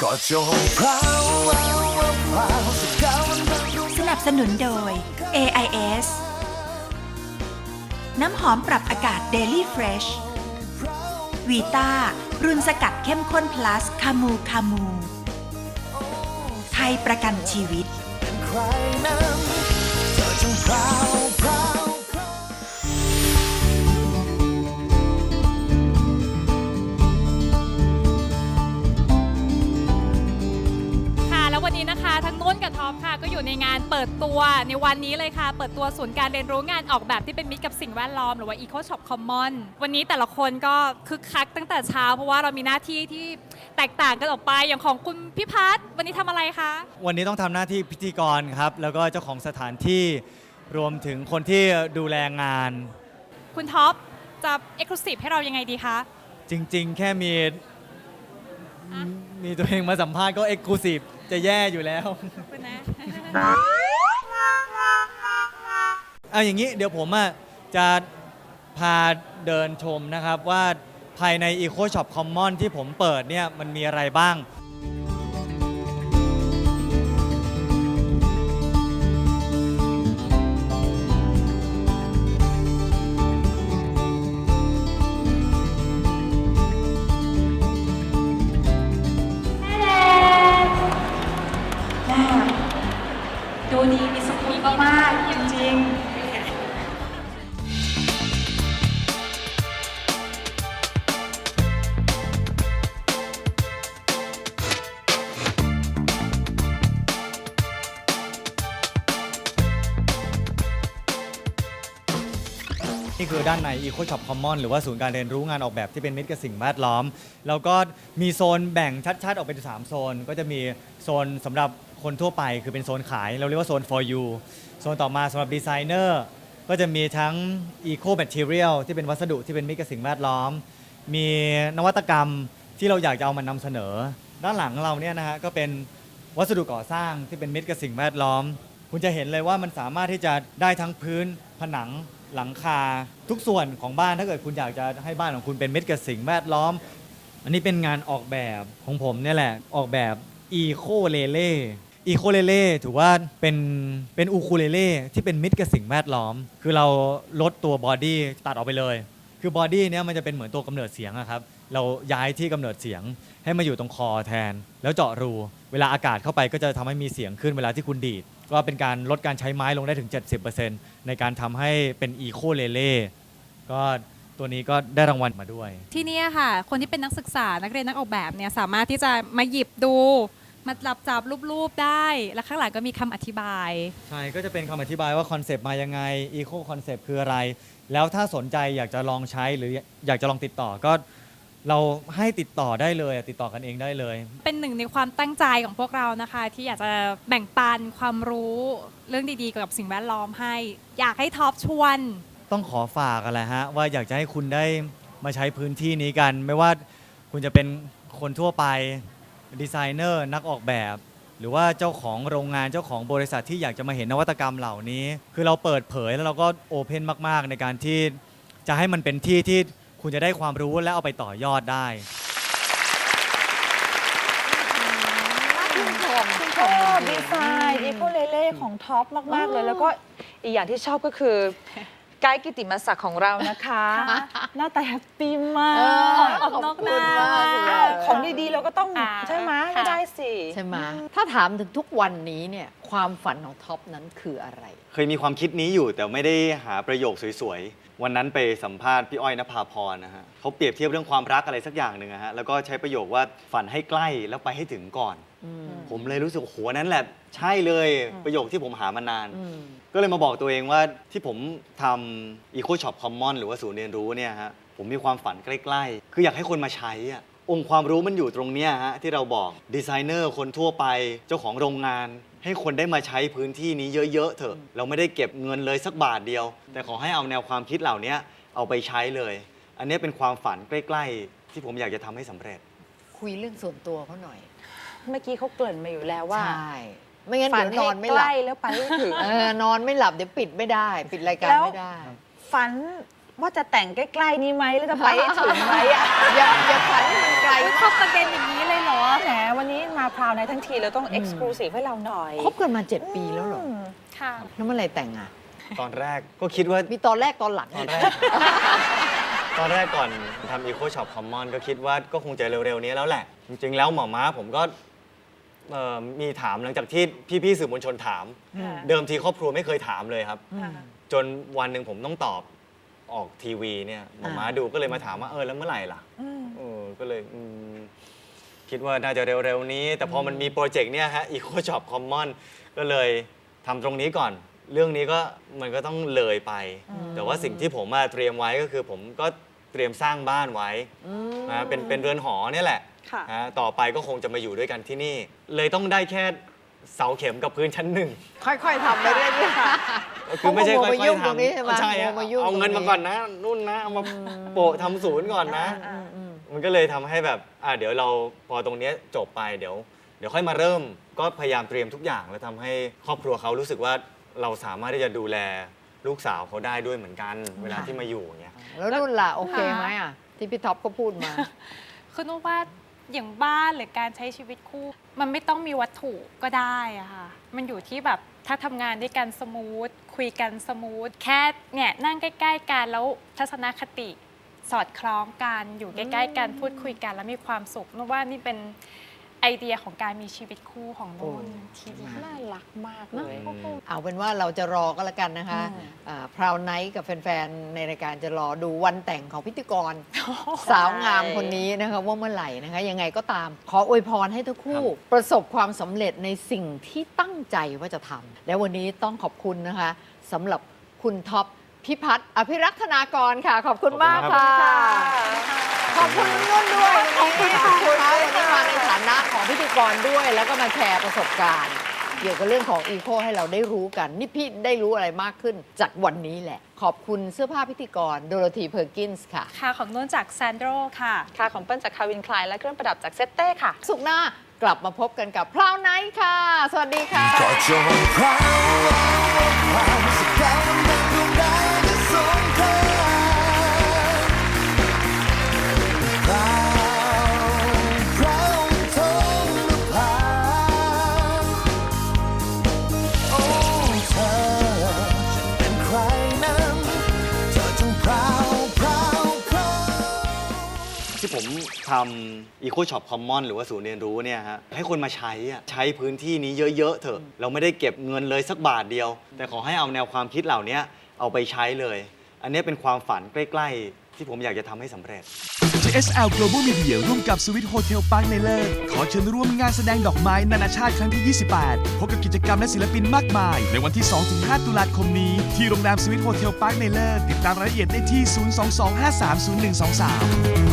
ก็จงพราวพราวพราวสักคราววันนั้นรู้สนับสนุนโดย AIS น้ำหอมปรับอากาศ Daily Fresh วีต้ารุ่นสกัดเข้มข้น plus คามูคามู ไทยประกันชีวิต เป็นใครนั้นเธอจงพราว ววันนี้นะคะ ทั้งนุ่นกับท็อปค่ะ ก็อยู่ในงานเปิดตัวในวันนี้เลยค่ะ เปิดตัวศูนย์การเรียนรู้งานออกแบบที่เป็นมิตรกับสิ่งแวดล้อมหรือว่า Eco Shop Common วันนี้แต่ละคนก็คึกคักตั้งแต่เช้า เพราะว่าเรามีหน้าที่ที่แตกต่างกันออกไปอย่างของคุณพิพัฒน์วันนี้ทำอะไรคะ วันนี้ต้องทำหน้าที่พิธีกรครับ แล้วก็เจ้าของสถานที่รวมถึงคนที่ดูแลงาน คุณท็อปจะเอ็กซ์คลูซีฟให้เรายังไงดีคะ จริง ๆ แค่มีมีตัวเองมาสัมภาษณ์ก็เอ็กซ์คลูซีฟ จะแย่อยู่แล้ว คุณนะเอาอย่างนี้เดี๋ยวผมอะจะพาเดินชมนะครับว่าภายใน Eco Shop Common ที่ผมเปิดเนี่ยมันมีอะไรบ้าง ดูดีมีสุขุมมากๆจริงนี่คือด้านใน Eco Shop Common หรือว่าศูนย์การเรียนรู้งานออกแบบที่เป็นมิตรกับสิ่งแวดล้อม แล้วก็มีโซนแบ่งชัดๆ ออกเป็น 3 โซน ก็จะมีโซนสำหรับ คนทั่วไปคือเป็นโซนขาย เราเรียกว่าโซน for you โซนต่อมาสำหรับดีไซเนอร์ก็จะมีทั้ง Eco Material ที่เป็นวัสดุที่เป็นมิตรกับสิ่งแวดล้อม มีนวัตกรรมที่เราอยากจะเอามานำเสนอ ด้านหลังเราเนี่ยนะฮะก็เป็นวัสดุก่อสร้างที่เป็นมิตรกับสิ่งแวดล้อม คุณจะเห็นเลยว่ามันสามารถที่จะได้ทั้งพื้นผนังหลังคาทุกส่วนของบ้านถ้าเกิดคุณอยากจะให้บ้านของคุณเป็นมิตรกับสิ่งแวดล้อม อันนี้เป็นงานออกแบบของผมเนี่ยแหละออกแบบอีโคเลเล่ อีโคเลเล่ถือว่าเป็นเป็นอูคูเลเล่ที่เป็นมิตรกับสิ่งแวดล้อม คือเราลดตัวบอดี้ตัดออกไปเลย คือบอดี้เนี่ยมันจะเป็นเหมือนตัวกำเนิดเสียงอะครับ เราย้ายที่กำเนิดเสียงให้มาอยู่ตรงคอแทน แล้วเจาะรู เวลาอากาศเข้าไปก็จะทำให้มีเสียงขึ้นเวลาที่คุณดีด ก็เป็นการลดการใช้ไม้ลงได้ถึง 70%ในการทำให้เป็นอีโคเลเล่ก็ตัวนี้ก็ได้รางวัลมาด้วย ที่นี่ค่ะ คนที่เป็นนักศึกษานักเรียนนักออกแบบเนี่ยสามารถที่จะมาหยิบดู มาจับจับรูปๆได้ แล้วข้างหลังก็มีคำอธิบาย ใช่ก็จะเป็นคำอธิบายว่าคอนเซปต์มายังไงอีโคคอนเซปต์คืออะไร แล้วถ้าสนใจอยากจะลองใช้หรืออยากจะลองติดต่อก็ เราให้ติดต่อได้เลยติดต่อกันเองได้เลย เป็นหนึ่งในความตั้งใจของพวกเรานะคะ ที่อยากจะแบ่งปันความรู้เรื่องดีๆเกี่ยวกับสิ่งแวดล้อมให้ อยากให้ท็อปชวน ต้องขอฝากกันแหละฮะว่าอยากจะให้คุณได้มาใช้พื้นที่นี้กัน ไม่ว่าคุณจะเป็นคนทั่วไป ดีไซเนอร์นักออกแบบ หรือว่าเจ้าของโรงงานเจ้าของบริษัทที่อยากจะมาเห็นนวัตกรรมเหล่านี้ คือเราเปิดเผยแล้วเราก็โอเพนมากๆ ในการที่จะให้มันเป็นที่ที่คุณจะได้ความรู้และเอาไปต่อยอดได้ชอบดีไซน์อีโคเลเล่ของท็อปมาก ๆ เลย แล้วก็อีกอย่างที่ชอบก็คือ ไกด์กิติมศักดิ์ของเรานะคะ หน้าตาแฮปปี้มากเออออกนอกหน้าขอบคุณมากเลยอ้าวของดีๆ เราก็ต้องอ่าใช่ไหมค่ะไม่ได้สิใช่ไหมถ้าถามถึงทุกวันนี้เนี่ยความฝันของท็อปนั้นคืออะไร เคยมีความคิดนี้อยู่แต่ไม่ได้หาประโยคสวยๆ วันนั้นไปสัมภาษณ์พี่อ้อยนภาพรนะฮะเขาเปรียบเทียบเรื่องความรักอะไรสักอย่างหนึ่งอะฮะแล้วก็ใช้ประโยคว่าฝันให้ใกล้แล้วไปให้ถึงก่อนอืม ผมเลยรู้สึกโอ้โหนั่นแหละใช่เลยประโยคที่ผมหามานานอืมก็เลยมาบอกตัวเองว่าที่ผมทำ Eco Shop Common หรือว่าศูนย์เรียนรู้เนี่ยฮะผมมีความฝันใกล้ๆ คืออยากให้คนมาใช้อะองค์ความรู้มันอยู่ตรงเนี้ยฮะที่เราบอกดีไซเนอร์คนทั่วไปเจ้าของโรงงาน ให้คนได้มาใช้พื้นที่นี้เยอะ ๆ เถอะ เราไม่ได้เก็บเงินเลยสักบาทเดียว แต่ขอให้เอาแนวความคิดเหล่านี้เอาไปใช้เลย อันนี้เป็นความฝันใกล้ ๆ ที่ผมอยากจะทำให้สำเร็จ คุยเรื่องส่วนตัวเขาหน่อย เมื่อกี้เขาเกริ่นมาอยู่แล้วว่าใช่ไม่งั้นฝัเดี๋ยวนนอนไม่หใกลับล้แล้วไปไม่ถึงเออนอนไม่หลับเดี๋ยวปิดไม่ได้ ปิดรายการแล้วไม่ได้ ฝันว่าจะแต่งใกล้ๆนี้ไหมแล้วจะไปให้ถึงไหมอะอย่าอย่าฝันให้มันไกลอุ๊ยมากเข้าประเด็นอย่างนี้เลยเหรอแหมวันนี้มาพราวในทั้งทีเราต้องเอ็กซ์คลูซีฟให้เราหน่อยคบกันมา7ปีแล้วเหรอมค่ะแล้วเมื่อไหรแต่งอะ ตอนแรกก็คิดว่ามีตอนแรกตอนหลังตอนแรกตอนแรกก่อนทำ Eco Shop Common ก็คิดว่าก็คงจะเร็วๆนี้แล้วแหละ จริงๆแล้วหมอม้าผมก็ เอ่อมีถามหลังจากที่พี่ๆสื่อมวลชนถามค่ะเดิมทีครอบครัวไม่เคยถามเลยครับค่ะจนวันหนึ่งผมต้องตอบออกทีวีเนี่ยหมอม้าดูก็เลยมาถามว่าเออแล้วเมื่อไหร่ล่ะอืม เออก็เลยอืมคิดว่าน่าจะเร็วๆนี้ แต่พอมันมีโปรเจกต์เนี่ยฮะ Eco Shop Common ก็เลยทำตรงนี้ก่อน เรื่องนี้ก็มันก็ต้องเลยไป แต่ว่าสิ่งที่ผมมาเตรียมไว้ก็คือผมก็ เตรียมสร้างบ้านไว้นะเป็นเป็นเรือนหอเนี่ยแหละค่ะ นะต่อไปก็คงจะมาอยู่ด้วยกันที่นี่ เลยต้องได้แค่เสาเข็มกับพื้นชั้นหนึ่งค่อยๆทำไปเรื่อยๆคือไม่ใช่เขาค่ก็อยมายุ่งๆตรงนี้ใช่ไหมทำใช่ฮะเขามายุ่งเอาเงินตรงนี้ มาก่อนนะนู่นนะเอามาโปะทำศูนย์ก่อนนะ อ่า มันก็เลยทำให้แบบ อะเดี๋ยวเราพอตรงเนี้ยจบไปเดี๋ยว เดี๋ยวค่อยมาเริ่ม ก็พยายามเตรียมทุกอย่าง แล้วทำให้ครอบครัวเขารู้สึกว่าเราสามารถที่จะดูแล ลูกสาวเขาได้ด้วยเหมือนกัน เวลาที่มาอยู่อย่างเงี้ย แล้วนุ่นล่ะโอเคไหมอะ ที่พี่ท็อปก็พูดมา คือนุกว่าอย่างบ้านหรือการใช้ชีวิตคู่ มันไม่ต้องมีวัตถุก็ได้อะค่ะ มันอยู่ที่แบบถ้าทำงานด้วยกันสมูทคุยกันสมูทแค่เนี่ยนั่งใกล้ ๆ กันแล้วทัศนคติสอดคล้องกันอยู่ใกล้ ๆ กันพูดคุยกันแล้วมีความสุขนุกว่านี่เป็น ไอเดียของการมีชีวิตคู่ของนุ่นทีเดียวน่ารักมากเลย เอาเป็นว่าเราจะรอก็แล้วกันนะคะพราวไนท์กับแฟนๆ ในรายการจะรอดูวันแต่งของพิธีกร สาวงามคนนี้นะคะว่าเมื่อไหร่นะคะ ยังไงก็ตาม ขออวยพรให้ทั้งคู่ประสบความสำเร็จในสิ่งที่ตั้งใจว่าจะทำและวันนี้ต้องขอบคุณนะคะสำหรับคุณท็อปพิพัฒน์อภิรักษนากรค่ะ ขอบคุณมากขอบคุณค่ะค่ะ ขอบคุณนุ่นด้วยขอบคุณค่ะวันนี้มาใน กรด้วยแล้วก็มาแชร์ประสบการณ์ เกี่ยวกับเรื่องของอีโคให้เราได้รู้กัน นี่พี่ได้รู้อะไรมากขึ้นจากวันนี้แหละ ขอบคุณเสื้อผ้าพิธีกรโดโรธีเพอร์กินส์ค่ะ ค่ะของนุ่นจากแซนโดรค่ะ ค่ะของเปิ้ลจากคาวินคลายและเครื่องประดับจากเซตเต้ค่ะ สุขหน้ากลับมาพบกันกับพราวไนท์ค่ะ สวัสดีค่ะ ก็จงพราวความสกาวมันดวง ทำ Eco Shop Common หรือว่าศูนย์เรียนรู้เนี่ยฮะให้คนมาใช้อะใช้พื้นที่นี้เยอะๆเถอะ เราไม่ได้เก็บเงินเลยสักบาทเดียว แต่ขอให้เอาแนวความคิดเหล่านี้เอาไปใช้เลย อันนี้เป็นความฝันใกล้ ๆ ที่ผมอยากจะทำให้สำเร็จ JSL Global Media ร่วมกับสวิตโฮเทล Park ในเลิศขอเชิญร่วมงานแสดงดอกไม้นานาชาติครั้งที่ 28 พบกับกิจกรรมและศิลปินมากมาย ในวันที่ 2-5 ตุลาคมนี้ ที่โรงแรมสวิตโฮเทล Park ในเลิศติดตามรายละเอียดได้ที่ 022530123